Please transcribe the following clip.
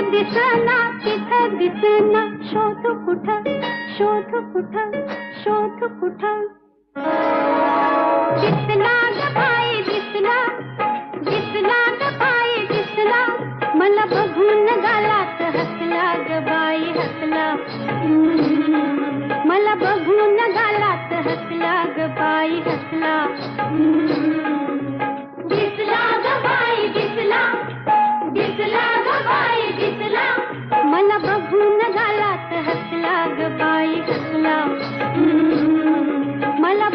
दिसना तिथं दिसना शोध कुठं शोध कुठं शोध कुठं दिसला ग बाई दिसला दिसला ग मला बघून गालात, हसला ग बाई हसला. मला बघून गालात, हसला ग बाई हसला. बाई हसला मला